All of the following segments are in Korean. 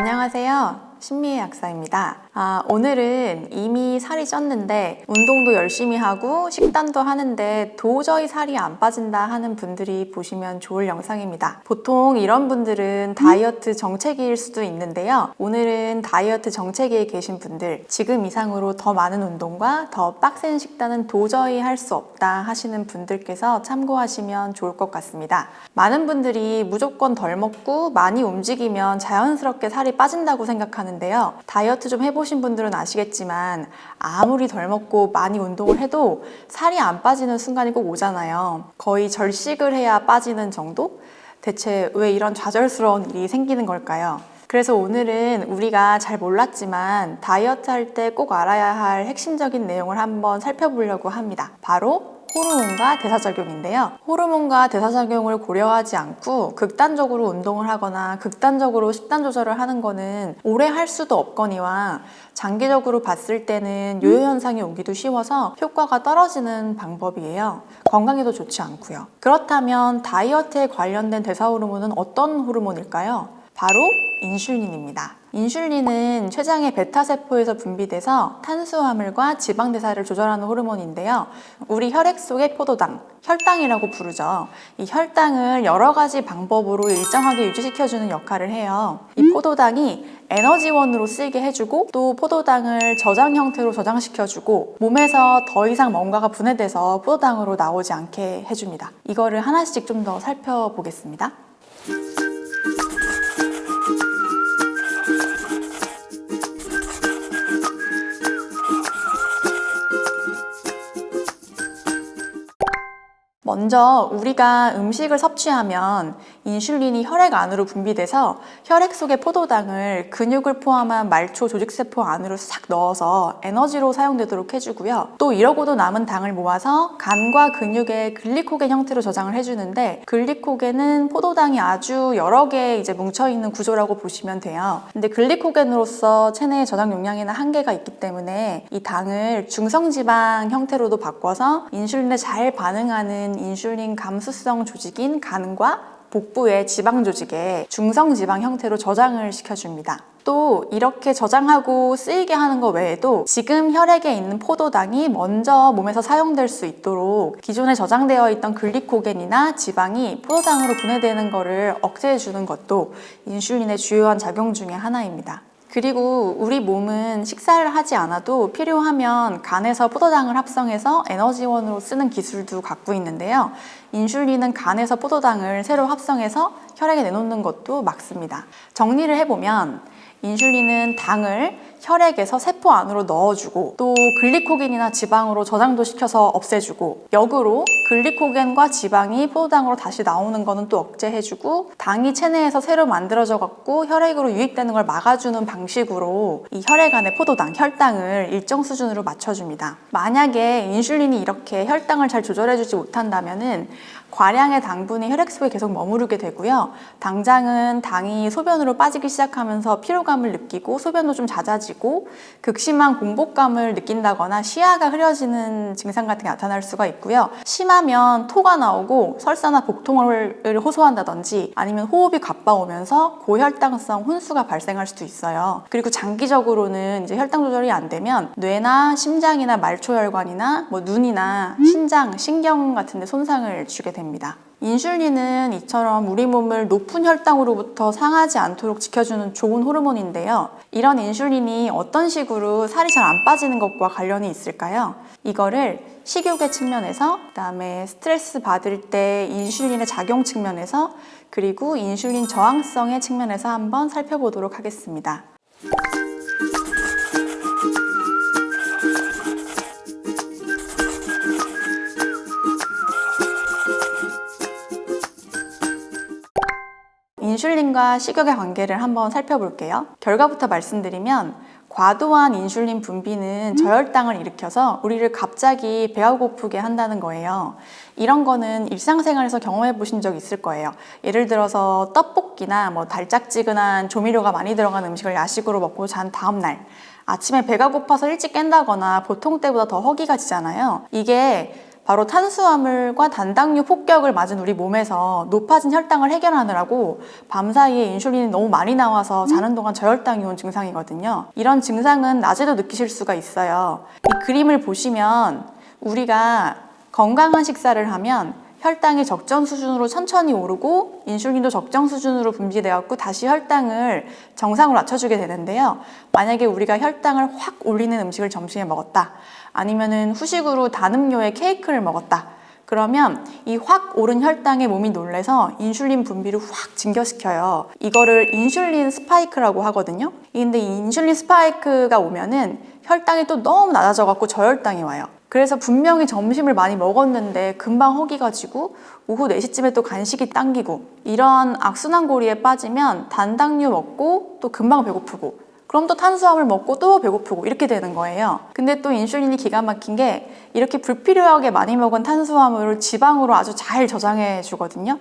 안녕하세요. 신미애 약사입니다. 아, 오늘은 이미 살이 쪘는데 운동도 열심히 하고 식단도 하는데 도저히 살이 안 빠진다 하는 분들이 보시면 좋을 영상입니다. 보통 이런 분들은 다이어트 정체기일 수도 있는데요. 오늘은 다이어트 정체기에 계신 분들, 지금 이상으로 더 많은 운동과 더 빡센 식단은 도저히 할 수 없다 하시는 분들께서 참고하시면 좋을 것 같습니다. 많은 분들이 무조건 덜 먹고 많이 움직이면 자연스럽게 살이 빠진다고 생각하는 데요. 다이어트 좀 해보신 분들은 아시겠지만 아무리 덜 먹고 많이 운동을 해도 살이 안 빠지는 순간이 꼭 오잖아요. 거의 절식을 해야 빠지는 정도? 대체 왜 이런 좌절스러운 일이 생기는 걸까요? 그래서 오늘은 우리가 잘 몰랐지만 다이어트 할 때 꼭 알아야 할 핵심적인 내용을 한번 살펴보려고 합니다. 바로 호르몬과 대사작용인데요. 호르몬과 대사작용을 고려하지 않고 극단적으로 운동을 하거나 극단적으로 식단 조절을 하는 거는 오래 할 수도 없거니와 장기적으로 봤을 때는 요요 현상이 오기도 쉬워서 효과가 떨어지는 방법이에요. 건강에도 좋지 않고요. 그렇다면 다이어트에 관련된 대사 호르몬은 어떤 호르몬일까요? 바로 인슐린입니다. 인슐린은 췌장의 베타세포에서 분비돼서 탄수화물과 지방 대사를 조절하는 호르몬인데요. 우리 혈액 속의 포도당, 혈당이라고 부르죠. 이 혈당을 여러 가지 방법으로 일정하게 유지시켜주는 역할을 해요. 이 포도당이 에너지원으로 쓰이게 해주고 또 포도당을 저장 형태로 저장시켜주고 몸에서 더 이상 뭔가가 분해돼서 포도당으로 나오지 않게 해줍니다. 이거를 하나씩 좀 더 살펴보겠습니다. 먼저 우리가 음식을 섭취하면 인슐린이 혈액 안으로 분비돼서 혈액 속의 포도당을 근육을 포함한 말초 조직세포 안으로 싹 넣어서 에너지로 사용되도록 해주고요. 또 이러고도 남은 당을 모아서 간과 근육의 글리코겐 형태로 저장을 해주는데 글리코겐은 포도당이 아주 여러 개 이제 뭉쳐있는 구조라고 보시면 돼요. 근데 글리코겐으로서 체내의 저장 용량에는 한계가 있기 때문에 이 당을 중성지방 형태로도 바꿔서 인슐린에 잘 반응하는 인슐린 감수성 조직인 간과 복부의 지방 조직에 중성 지방 형태로 저장을 시켜줍니다. 또 이렇게 저장하고 쓰이게 하는 것 외에도 지금 혈액에 있는 포도당이 먼저 몸에서 사용될 수 있도록 기존에 저장되어 있던 글리코겐이나 지방이 포도당으로 분해되는 것을 억제해 주는 것도 인슐린의 주요한 작용 중의 하나입니다. 그리고 우리 몸은 식사를 하지 않아도 필요하면 간에서 포도당을 합성해서 에너지원으로 쓰는 기술도 갖고 있는데요. 인슐린은 간에서 포도당을 새로 합성해서 혈액에 내놓는 것도 막습니다. 정리를 해보면 인슐린은 당을 혈액에서 세포 안으로 넣어주고 또 글리코겐이나 지방으로 저장도 시켜서 없애주고 역으로 글리코겐과 지방이 포도당으로 다시 나오는 거는 또 억제해주고 당이 체내에서 새로 만들어져 갖고 혈액으로 유입되는 걸 막아주는 방식으로 이 혈액 안에 포도당, 혈당을 일정 수준으로 맞춰줍니다. 만약에 인슐린이 이렇게 혈당을 잘 조절해주지 못한다면은 과량의 당분이 혈액 속에 계속 머무르게 되고요. 당장은 당이 소변으로 빠지기 시작하면서 피로감을 느끼고 소변도 좀 잦아지고 극심한 공복감을 느낀다거나 시야가 흐려지는 증상 같은 게 나타날 수가 있고요. 심하면 토가 나오고 설사나 복통을 호소한다든지 아니면 호흡이 가빠오면서 고혈당성 혼수가 발생할 수도 있어요. 그리고 장기적으로는 이제 혈당 조절이 안 되면 뇌나 심장이나 말초혈관이나 뭐 눈이나 신장, 신경 같은 데 손상을 주게 됩니다. 인슐린은 이처럼 우리 몸을 높은 혈당으로부터 상하지 않도록 지켜주는 좋은 호르몬인데요. 이런 인슐린이 어떤 식으로 살이 잘 안 빠지는 것과 관련이 있을까요? 이거를 식욕의 측면에서, 그다음에 스트레스 받을 때 인슐린의 작용 측면에서, 그리고 인슐린 저항성의 측면에서 한번 살펴보도록 하겠습니다. 인슐린과 식욕의 관계를 한번 살펴볼게요. 결과부터 말씀드리면 과도한 인슐린 분비는 저혈당을 일으켜서 우리를 갑자기 배가 고프게 한다는 거예요. 이런 거는 일상생활에서 경험해 보신 적 있을 거예요. 예를 들어서 떡볶이나 뭐 달짝지근한 조미료가 많이 들어간 음식을 야식으로 먹고 잔 다음 날 아침에 배가 고파서 일찍 깬다거나 보통 때보다 더 허기가 지잖아요. 이게 바로 탄수화물과 단당류 폭격을 맞은 우리 몸에서 높아진 혈당을 해결하느라고 밤사이에 인슐린이 너무 많이 나와서 자는 동안 저혈당이 온 증상이거든요. 이런 증상은 낮에도 느끼실 수가 있어요. 이 그림을 보시면 우리가 건강한 식사를 하면 혈당이 적정 수준으로 천천히 오르고 인슐린도 적정 수준으로 분비되었고 다시 혈당을 정상으로 낮춰주게 되는데요. 만약에 우리가 혈당을 확 올리는 음식을 점심에 먹었다. 아니면은 후식으로 단 음료에 케이크를 먹었다. 그러면 이 확 오른 혈당에 몸이 놀래서 인슐린 분비를 확 증가시켜요. 이거를 인슐린 스파이크라고 하거든요. 근데 이 인슐린 스파이크가 오면은 혈당이 또 너무 낮아져 갖고 저혈당이 와요. 그래서 분명히 점심을 많이 먹었는데 금방 허기가 지고 오후 4시쯤에 또 간식이 당기고 이런 악순환고리에 빠지면 단당류 먹고 또 금방 배고프고 그럼 또 탄수화물 먹고 또 배고프고 이렇게 되는 거예요. 근데 또 인슐린이 기가 막힌 게 이렇게 불필요하게 많이 먹은 탄수화물을 지방으로 아주 잘 저장해 주거든요.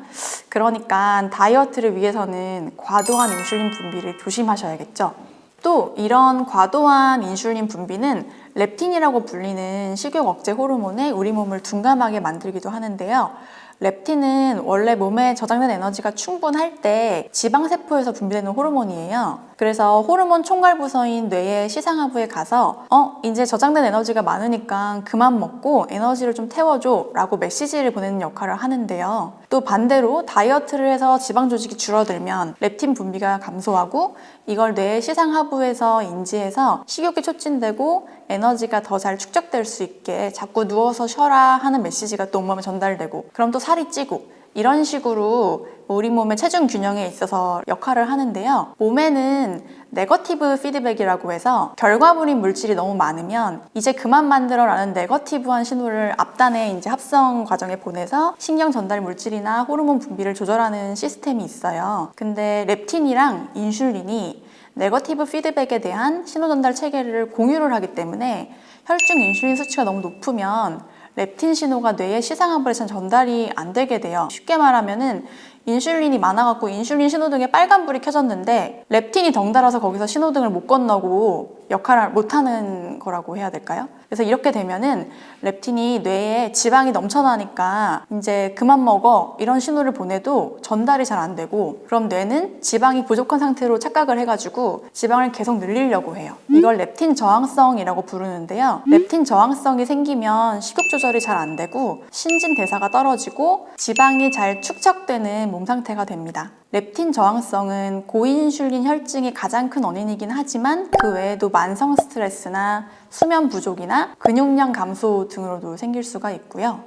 그러니까 다이어트를 위해서는 과도한 인슐린 분비를 조심하셔야겠죠. 또 이런 과도한 인슐린 분비는 렙틴이라고 불리는 식욕 억제 호르몬에 우리 몸을 둔감하게 만들기도 하는데요. 렙틴은 원래 몸에 저장된 에너지가 충분할 때 지방세포에서 분비되는 호르몬이에요. 그래서 호르몬 총괄 부서인 뇌의 시상하부에 가서 어, 이제 저장된 에너지가 많으니까 그만 먹고 에너지를 좀 태워줘 라고 메시지를 보내는 역할을 하는데요. 또 반대로 다이어트를 해서 지방 조직이 줄어들면 렙틴 분비가 감소하고 이걸 뇌의 시상하부에서 인지해서 식욕이 촉진되고 에너지가 더 잘 축적될 수 있게 자꾸 누워서 쉬어라 하는 메시지가 또 온몸에 전달되고 그럼 또 살이 찌고 이런 식으로 우리 몸의 체중 균형에 있어서 역할을 하는데요. 몸에는 네거티브 피드백이라고 해서 결과물인 물질이 너무 많으면 이제 그만 만들어라는 네거티브한 신호를 앞단에 이제 합성 과정에 보내서 신경 전달 물질이나 호르몬 분비를 조절하는 시스템이 있어요. 근데 렙틴이랑 인슐린이 네거티브 피드백에 대한 신호 전달 체계를 공유를 하기 때문에 혈중 인슐린 수치가 너무 높으면 렙틴 신호가 뇌의 시상하부에선 전달이 안 되게 돼요. 쉽게 말하면은 인슐린이 많아갖고 인슐린 신호등에 빨간불이 켜졌는데 렙틴이 덩달아서 거기서 신호등을 못 건너고 역할을 못하는 거라고 해야 될까요? 그래서 이렇게 되면은 렙틴이 뇌에 지방이 넘쳐나니까 이제 그만 먹어 이런 신호를 보내도 전달이 잘 안 되고 그럼 뇌는 지방이 부족한 상태로 착각을 해가지고 지방을 계속 늘리려고 해요. 이걸 렙틴 저항성이라고 부르는데요. 렙틴 저항성이 생기면 식욕 조절이 잘 안 되고 신진 대사가 떨어지고 지방이 잘 축적되는 몸 상태가 됩니다. 렙틴 저항성은 고인슐린 혈증의 가장 큰 원인이긴 하지만 그 외에도 만성 스트레스나 수면 부족이나 근육량 감소 등으로도 생길 수가 있고요.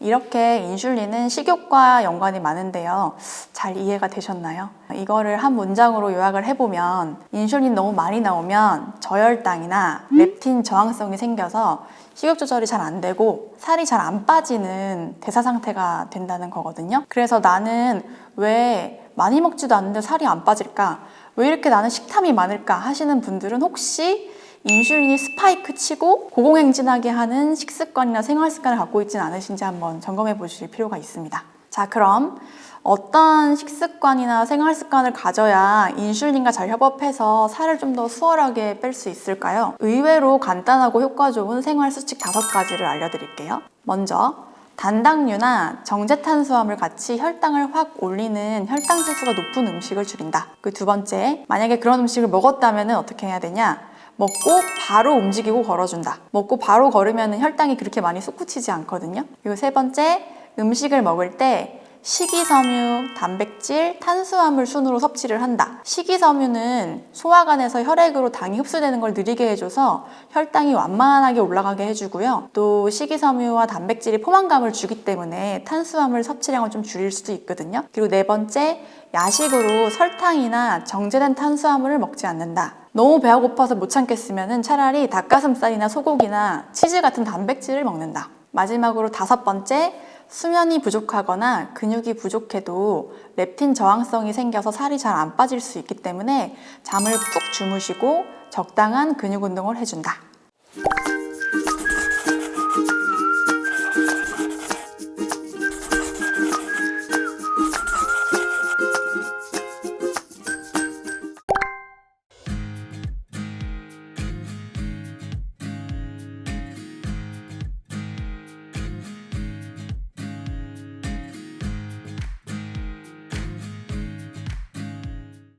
이렇게 인슐린은 식욕과 연관이 많은데요. 잘 이해가 되셨나요? 이거를 한 문장으로 요약을 해보면 인슐린 너무 많이 나오면 저혈당이나 렙틴 저항성이 생겨서 식욕 조절이 잘 안 되고 살이 잘 안 빠지는 대사 상태가 된다는 거거든요. 그래서 나는 왜 많이 먹지도 않는데 살이 안 빠질까? 왜 이렇게 나는 식탐이 많을까? 하시는 분들은 혹시 인슐린이 스파이크 치고 고공행진하게 하는 식습관이나 생활 습관을 갖고 있지는 않으신지 한번 점검해 보실 필요가 있습니다. 자, 그럼 어떤 식습관이나 생활 습관을 가져야 인슐린과 잘 협업해서 살을 좀 더 수월하게 뺄 수 있을까요? 의외로 간단하고 효과 좋은 생활 수칙 다섯 가지를 알려드릴게요. 먼저 단당류나 정제탄수화물 같이 혈당을 확 올리는 혈당 지수가 높은 음식을 줄인다. 그 두 번째, 만약에 그런 음식을 먹었다면 어떻게 해야 되냐? 먹고 바로 움직이고 걸어준다. 먹고 바로 걸으면 혈당이 그렇게 많이 솟구치지 않거든요. 그리고 세 번째, 음식을 먹을 때 식이섬유, 단백질, 탄수화물 순으로 섭취를 한다. 식이섬유는 소화관에서 혈액으로 당이 흡수되는 걸 느리게 해줘서 혈당이 완만하게 올라가게 해주고요. 또 식이섬유와 단백질이 포만감을 주기 때문에 탄수화물 섭취량을 좀 줄일 수도 있거든요. 그리고 네 번째, 야식으로 설탕이나 정제된 탄수화물을 먹지 않는다. 너무 배가 고파서 못 참겠으면 차라리 닭가슴살이나 소고기나 치즈 같은 단백질을 먹는다. 마지막으로 다섯 번째, 수면이 부족하거나 근육이 부족해도 렙틴 저항성이 생겨서 살이 잘 안 빠질 수 있기 때문에 잠을 푹 주무시고 적당한 근육 운동을 해준다.